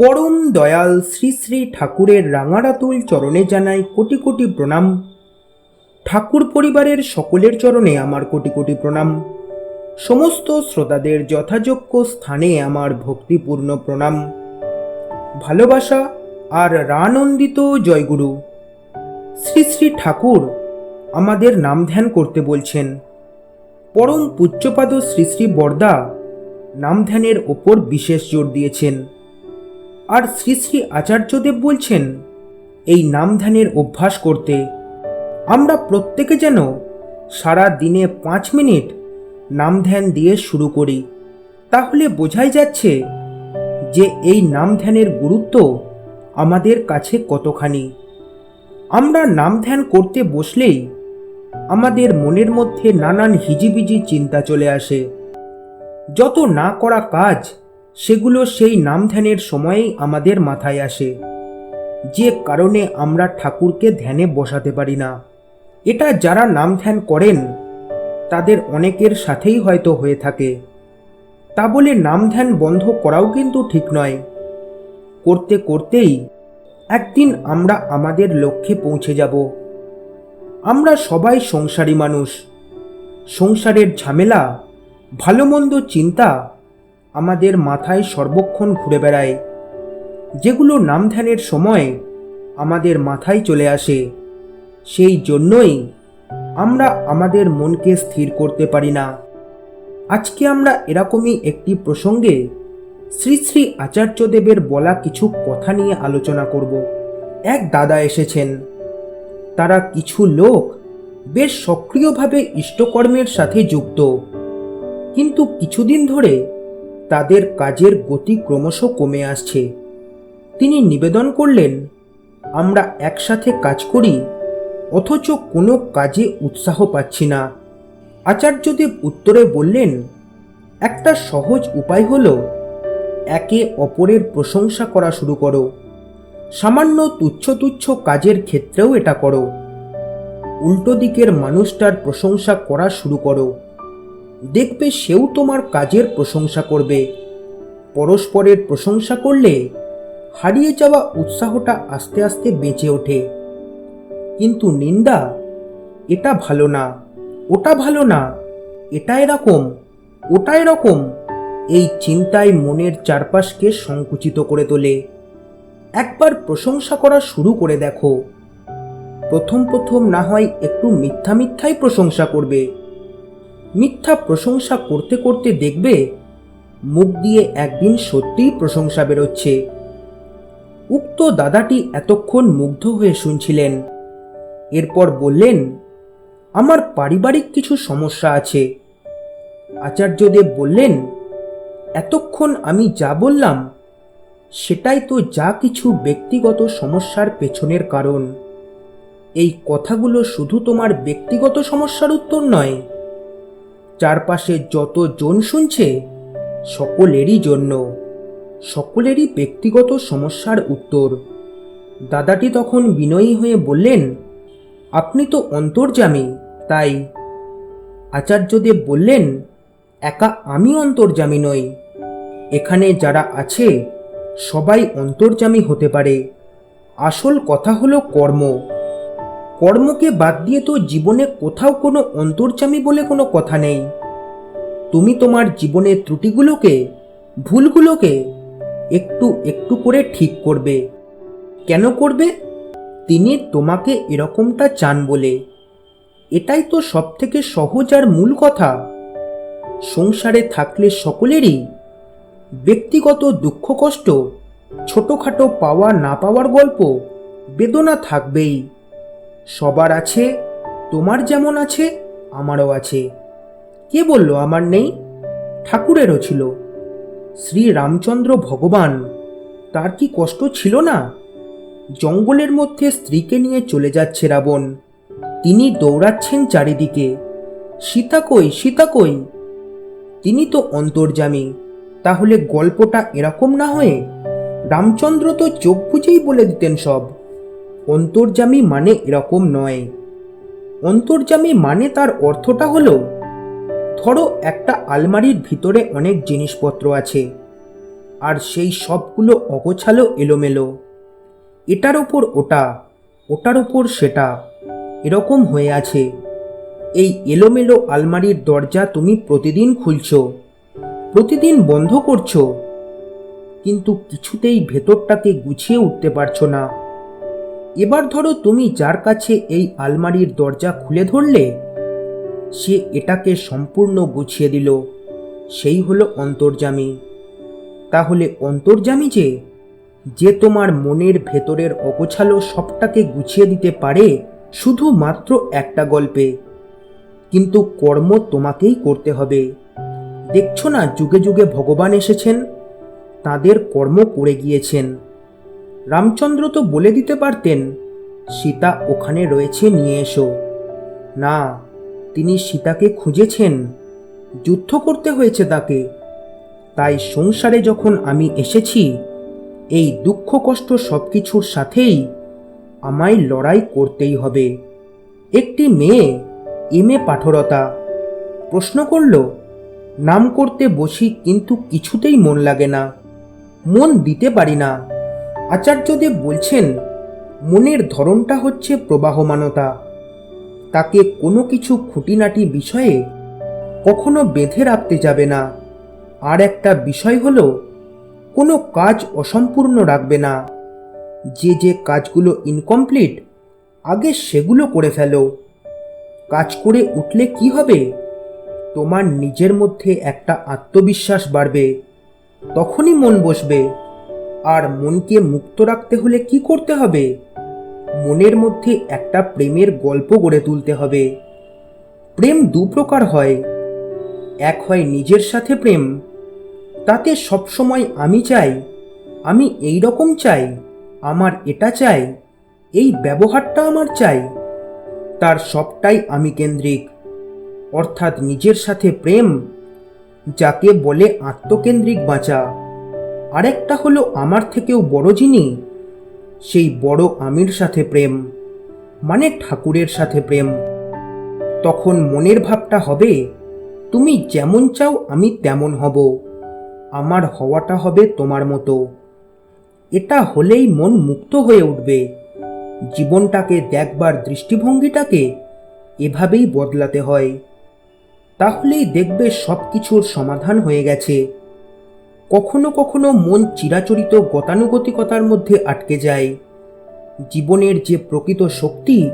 পরম দয়াল শ্রী শ্রী ঠাকুরের রাঙারাতুল চরণে জানাই কোটি কোটি প্রণাম। ঠাকুর পরিবারের সকলের চরণে আমার কোটি কোটি প্রণাম। সমস্ত শ্রোতাদের যথাযোগ্য স্থানে আমার ভক্তিপূর্ণ প্রণাম। ভালোবাসা আর রানন্দিত জয়গুরু, শ্রী শ্রী ঠাকুর আমাদের নাম ধ্যান করতে বলছেন। পরম পূজ্যপাদ শ্রী শ্রী বর্দা নাম ধ্যানের ওপর বিশেষ জোর দিয়েছেন। আর শ্রী শ্রী আচার্যদেব বলছেন, এই নাম ধ্যানের অভ্যাস করতে আমরা প্রত্যেকে যেন সারা দিনে পাঁচ মিনিট নাম ধ্যান দিয়ে শুরু করি। তাহলে বোঝাই যাচ্ছে যে এই নাম ধ্যানের গুরুত্ব আমাদের কাছে কতখানি। আমরা নাম ধ্যান করতে বসলেই আমাদের মনের মধ্যে নানান হিজিবিজি চিন্তা চলে আসে। যত না করা কাজ সেগুলো সেই নাম ধ্যানের সময়েই আমাদের মাথায় আসে। যে কারণে আমরা ঠাকুরকে ধ্যানে বসাতে পারি না। এটা যারা নাম ধ্যান করেন, তাদের অনেকের সাথেই হয়তো হয়ে থাকে। তা বলে নাম ধ্যান বন্ধ করাও কিন্তু ঠিক নয়। করতে করতেই একদিন আমরা আমাদের লক্ষ্যে পৌঁছে যাব। আমরা সবাই সংসারী মানুষ। সংসারের ঝামেলা ভালো মন্দ চিন্তা আমাদের মাথায় সর্বক্ষণ ঘুরে বেড়ায়। যেগুলো নাম ধ্যানের সময় আমাদের মাথায় চলে আসে, সেই জন্যই আমরা আমাদের মনকে স্থির করতে পারি না। আজকে আমরা এরকমই একটি প্রসঙ্গে শ্রী শ্রী আচার্যদেবের বলা কিছু কথা নিয়ে আলোচনা করব। এক দাদা এসেছেন। তারা কিছু লোক বেশ সক্রিয়ভাবে ইষ্টকর্মের সাথে যুক্ত। কিন্তু কিছুদিন ধরে তাদের কাজের গতি ক্রমশ কমে আসছে। তিনি নিবেদন করলেন, আমরা একসাথে কাজ করি, অথচ কোনো কাজে উৎসাহ পাচ্ছি না। আচার্যদেব উত্তরে বললেন, একটা সহজ উপায় হলো, একে অপরের প্রশংসা করা শুরু করো। সামান্য তুচ্ছ তুচ্ছ কাজের ক্ষেত্রেও এটা করো। উল্টো দিকের মানুষটার প্রশংসা করা শুরু করো। দেখবে সেও তোমার কাজের প্রশংসা করবে। পরস্পরের প্রশংসা করলে হারিয়ে যাওয়া উৎসাহটা আস্তে আস্তে বেঁচে ওঠে। কিন্তু নিন্দা, এটা ভালো না, ওটা ভালো না এটা এরকম ওটা এরকম, এই চিন্তায় মনের চারপাশকে সংকুচিত করে তোলে। একবার প্রশংসা করা শুরু করে দেখো। প্রথম প্রথম না হয় একটু মিথ্যা মিথ্যাই প্রশংসা করবে। মিথ্যা প্রশংসা করতে করতে দেখবে মুখ দিয়ে একদিন সত্যিই প্রশংসা বেরোচ্ছে। উক্ত দাদাটি এতক্ষণ মুগ্ধ হয়ে শুনছিলেন। এরপর বললেন, আমার পারিবারিক কিছু সমস্যা আছে। আচার্যদেব বললেন, এতক্ষণ আমি যা বললাম, সেটাই তো যা কিছু ব্যক্তিগত সমস্যার পেছনের কারণ। এই কথাগুলো শুধু তোমার ব্যক্তিগত সমস্যার উত্তর নয় চারপাশে যত জন শুনছে, সকলেরই জন্য। সকলেরই ব্যক্তিগত সমস্যার উত্তর। দাদাটি তখন বিনয়ী হয়ে বললেন, আপনি তো অন্তর্জামী তাই? আচার্যদেব বললেন, একা আমি অন্তর্জামী নই। এখানে যারা আছে, সবাই অন্তর্জামী হতে পারে। আসল কথা হলো কর্ম। কর্মকে বাদ দিয়ে তো জীবনে কোথাও কোনো অন্তর্জামী বলে কোনো কথা নেই। তুমি তোমার জীবনের ত্রুটিগুলোকে, ভুলগুলোকে একটু একটু করে ঠিক করবে। কেন করবে? তিনি তোমাকে এরকমটা চান বলে। এটাই তো সব থেকে সহজ আর মূল কথা। সংসারে থাকলে সকলেরই ব্যক্তিগত দুঃখ কষ্ট, ছোটোখাটো পাওয়া না পাওয়ার গল্প বেদনা থাকবেই। সবার আছে, তোমার যেমন আছে, আমারও আছে। কে বলল আমার নেই? ঠাকুরেরও ছিল। শ্রী রামচন্দ্র ভগবান, তার কি কষ্ট ছিল না? জঙ্গলের মধ্যে স্ত্রীকে নিয়ে চলে যাচ্ছে রাবণ। তিনি দৌড়াচ্ছেন চারিদিকে। সীতা কই সীতা কই? তিনি তো অন্তর্জামী তাহলে গল্পটা এরকম না হয়ে? রামচন্দ্র তো চোখ বুঝেই বলে দিতেন সব। অন্তর্জামী মানে এরকম নয়। অন্তর্জামী মানে তার অর্থটা হলো, ধরো একটা আলমারির ভিতরে অনেক জিনিসপত্র আছে, আর সেই সবগুলো অগোছালো এলোমেলো। এটার ওপর ওটা, ওটার ওপর সেটা, এরকম হয়ে আছে। এই এলোমেলো আলমারির দরজা তুমি প্রতিদিন খুলছ, প্রতিদিন বন্ধ করছ, কিন্তু কিছুতেই ভেতরটাকে গুছিয়ে উঠতে পারছ না। এবার ধরো তুমি যার কাছে এই আলমারির দরজা খুলে ধরলে, সে এটাকে সম্পূর্ণ গুছিয়ে দিল। সেই হলো অন্তর্জামী তাহলে অন্তর্জামী যে যে তোমার মনের ভেতরের অগোছালো সবটাকে গুছিয়ে দিতে পারে শুধুমাত্র একটা গল্পে। কিন্তু কর্ম তোমাকেই করতে হবে। দেখছ না যুগে যুগে ভগবান এসেছেন, তাদের কর্ম করে গিয়েছেন। রামচন্দ্র তো বলে দিতে পারতেন, সীতা ওখানে রয়েছে নিয়ে এসো। না, তিনি সীতাকে খুঁজেছেন, যুদ্ধ করতে হয়েছে তাকে। তাই সংসারে যখন আমি এসেছি, এই দুঃখ কষ্ট সব কিছুর সাথেই আমায় লড়াই করতেই হবে। একটি মেয়ে, এম এ পাঠরতা। প্রশ্ন করল, নাম করতে বসি কিন্তু কিছুতেই মন লাগে না। মন দিতে পারি না। আচার্যদেব বলছেন, মনের ধরনটা হচ্ছে প্রবাহমানতা। তাকে কোনো কিছু খুঁটিনাটি বিষয়ে কখনো বেঁধে রাখতে যাবে না। আর একটা বিষয় হলো, কোনো কাজ অসম্পূর্ণ রাখবে না। যে যে কাজগুলো ইনকমপ্লিট আগে সেগুলো করে ফেলো। কাজ করে উঠলে কি হবে? তোমার নিজের মধ্যে একটা আত্মবিশ্বাস বাড়বে। তখনই মন বসবে। আর মনকে মুক্ত রাখতে হলে কি করতে হবে? মনের মধ্যে একটা প্রেমের গল্প গড়ে তুলতে হবে। প্রেম দু প্রকার হয়। এক হয় নিজের সাথে প্রেম। তাতে সবসময় আমি চাই, আমি এই রকম চাই, আমার এটা চাই, এই ব্যবহারটা আমার চাই। তার সবটাই আমি কেন্দ্রিক। অর্থাৎ নিজের সাথে প্রেম, যাকে বলে আত্মকেন্দ্রিক বাঁচা। আরেকটা হলো আমার থেকেও বড় যিনি, সেই বড় আমির সাথে প্রেম মানে ঠাকুরের সাথে প্রেম। তখন মনের ভাবটা হবে, তুমি যেমন চাও আমি তেমন হব, আমার হওয়াটা হবে তোমার মতো। এটা হলেই মন মুক্ত হয়ে উঠবে, জীবনটাকে দেখবার দৃষ্টিভঙ্গিটাকে এভাবেই বদলাতে হয়। তাহলেই দেখবে সব কিছুর সমাধান হয়ে গেছে। কখনো কখনো মন চিরাচরিত গতানুগতিকতার মধ্যে আটকে যায়। জীবনের যে প্রকৃত শক্তি,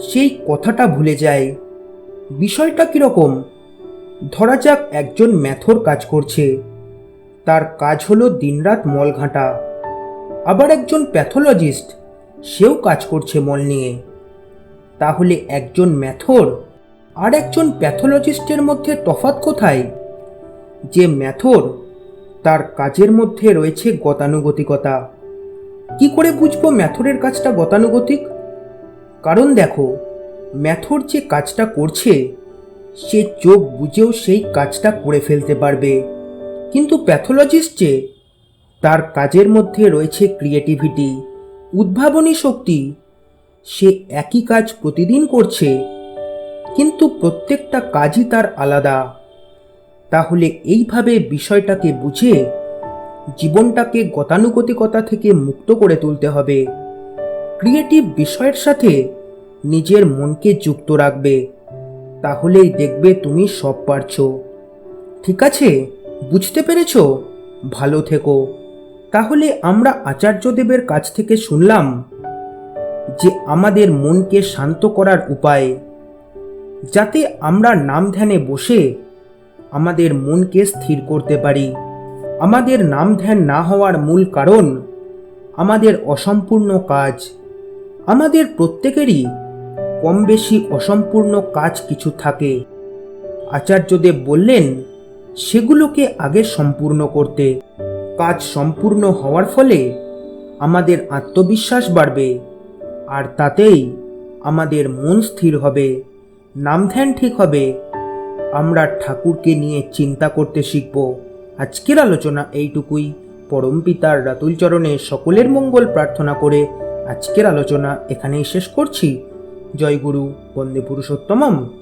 সেই কথাটা ভুলে যায়। বিষয়টা কীরকম? ধরা যাক একজন ম্যাথর কাজ করছে। তার কাজ হলো দিনরাত মল ঘাঁটা। আবার একজন প্যাথোলজিস্ট, সেও কাজ করছে মল নিয়ে। তাহলে একজন ম্যাথর আর একজন প্যাথোলজিস্টের মধ্যে তফাৎ কোথায়? যে ম্যাথর তার কাজের মধ্যে রয়েছে গতানুগতিকতা। কি করে বুঝব ম্যাথরের কাজটা গতানুগতিক? কারণ দেখো, ম্যাথর যে কাজটা করছে, সে চোখ বুঝেও সেই কাজটা করে ফেলতে পারবে। কিন্তু প্যাথোলজিস্ট যে, তার কাজের মধ্যে রয়েছে ক্রিয়েটিভিটি, উদ্ভাবনী শক্তি। সে একই কাজ প্রতিদিন করছে, কিন্তু প্রত্যেকটা কাজই তার আলাদা। তাহলে এইভাবে বিষয়টাকে বুঝে জীবনটাকে গতানুগতিকতা থেকে মুক্ত করে তুলতে হবে। ক্রিয়েটিভ বিষয়ের সাথে নিজের মনকে যুক্ত রাখবে। তাহলেই দেখবে তুমি সব পারছ। ঠিক আছে? বুঝতে পেরেছ? ভালো থেকো। তাহলে আমরা আচার্যদেবের কাছ থেকে শুনলাম যে আমাদের মনকে শান্ত করার উপায়। যাতে আমরা নাম ধ্যানে বসে আমাদের মনকে স্থির করতে পারি। আমাদের নাম ধ্যান না হওয়ার মূল কারণ আমাদের অসম্পূর্ণ কাজ। আমাদের প্রত্যেকেরই কম বেশি অসম্পূর্ণ কাজ কিছু থাকে। আচার্যদেব বললেন, সেগুলোকে আগে সম্পূর্ণ করতে। কাজ সম্পূর্ণ হওয়ার ফলে আমাদের আত্মবিশ্বাস বাড়বে, আর তাতেই আমাদের মন স্থির হবে। নাম ধ্যান ঠিক হবে। আমরা ঠাকুরকে নিয়ে চিন্তা করতে শিখব। আজকের আলোচনা এইটুকুই। পরম পিতার রাতুল চরণে সকলের মঙ্গল প্রার্থনা করে আজকের আলোচনা এখানেই শেষ করছি। জয় গুরু বন্দে পুরুষোত্তমম।